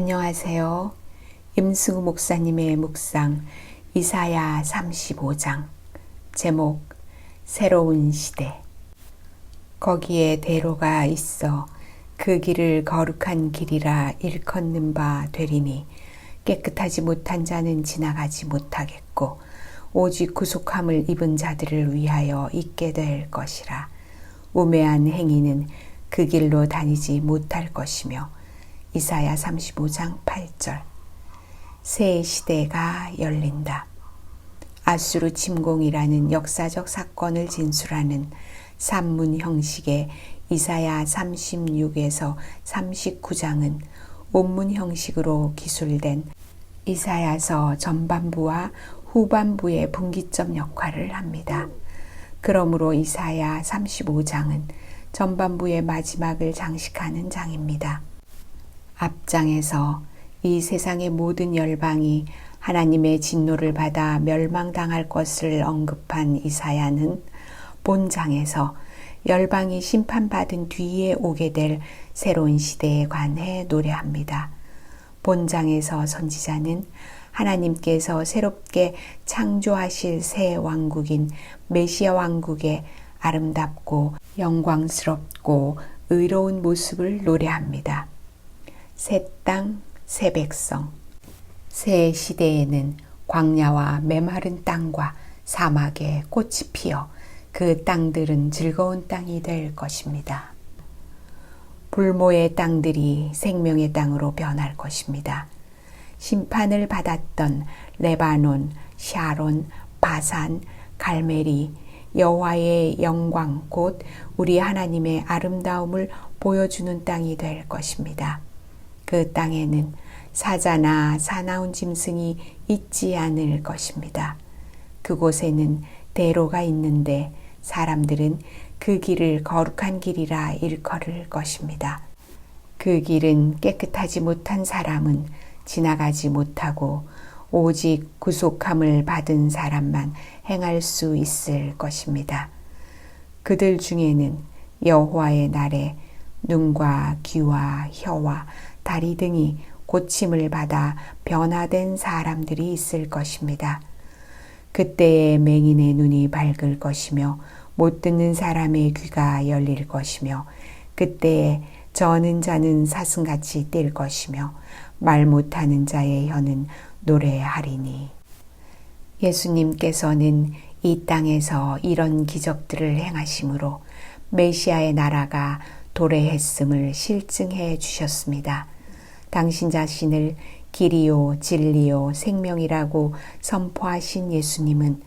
안녕하세요. 임승우 목사님의 묵상 이사야 35장 제목 새로운 시대 거기에 대로가 있어 그 길을 거룩한 길이라 일컫는 바 되리니 깨끗하지 못한 자는 지나가지 못하겠고 오직 구속함을 입은 자들을 위하여 있게 될 것이라 우매한 행위는 그 길로 다니지 못할 것이며 이사야 35장 8절 새 시대가 열린다. 아수르 침공이라는 역사적 사건을 진술하는 산문 형식의 이사야 36에서 39장은 온문 형식으로 기술된 이사야서 전반부와 후반부의 분기점 역할을 합니다. 그러므로 이사야 35장은 전반부의 마지막을 장식하는 장입니다. 앞장에서 이 세상의 모든 열방이 하나님의 진노를 받아 멸망당할 것을 언급한 이사야는 본장에서 열방이 심판받은 뒤에 오게 될 새로운 시대에 관해 노래합니다. 본장에서 선지자는 하나님께서 새롭게 창조하실 새 왕국인 메시아 왕국의 아름답고 영광스럽고 의로운 모습을 노래합니다. 새 땅, 새 백성. 새 시대에는 광야와 메마른 땅과 사막에 꽃이 피어 그 땅들은 즐거운 땅이 될 것입니다. 불모의 땅들이 생명의 땅으로 변할 것입니다. 심판을 받았던 레바논, 샤론, 바산, 갈메리, 여호와의 영광 곧 우리 하나님의 아름다움을 보여주는 땅이 될 것입니다. 그 땅에는 사자나 사나운 짐승이 있지 않을 것입니다. 그곳에는 대로가 있는데 사람들은 그 길을 거룩한 길이라 일컬을 것입니다. 그 길은 깨끗하지 못한 사람은 지나가지 못하고 오직 구속함을 받은 사람만 행할 수 있을 것입니다. 그들 중에는 여호와의 날에 눈과 귀와 혀와 다리 등이 고침을 받아 변화된 사람들이 있을 것입니다. 그때에 맹인의 눈이 밝을 것이며 못 듣는 사람의 귀가 열릴 것이며 그때에 저는 자는 사슴같이 뛸 것이며 말 못하는 자의 혀는 노래하리니 예수님께서는 이 땅에서 이런 기적들을 행하심으로 메시아의 나라가 도래했음을 실증해 주셨습니다. 당신 자신을 길이요, 진리요, 생명이라고 선포하신 예수님은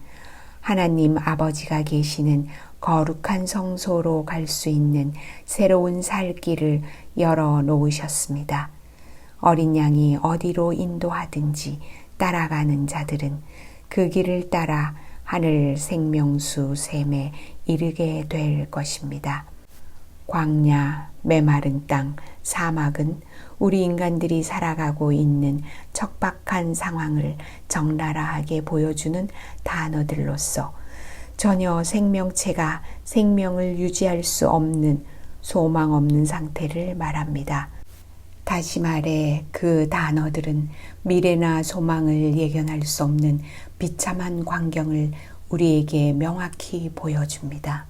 하나님 아버지가 계시는 거룩한 성소로 갈 수 있는 새로운 살 길을 열어 놓으셨습니다. 어린 양이 어디로 인도하든지 따라가는 자들은 그 길을 따라 하늘 생명수 샘에 이르게 될 것입니다. 광야, 메마른 땅, 사막은 우리 인간들이 살아가고 있는 척박한 상황을 적나라하게 보여주는 단어들로서 전혀 생명체가 생명을 유지할 수 없는 소망 없는 상태를 말합니다. 다시 말해 그 단어들은 미래나 소망을 예견할 수 없는 비참한 광경을 우리에게 명확히 보여줍니다.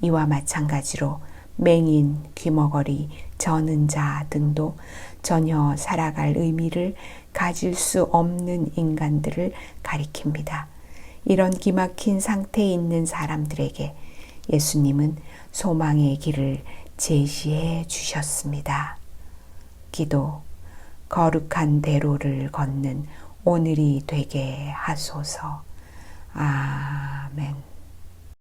이와 마찬가지로 맹인, 귀머거리, 저는 자 등도 전혀 살아갈 의미를 가질 수 없는 인간들을 가리킵니다. 이런 기막힌 상태에 있는 사람들에게 예수님은 소망의 길을 제시해 주셨습니다. 기도, 거룩한 대로를 걷는 오늘이 되게 하소서. 아멘.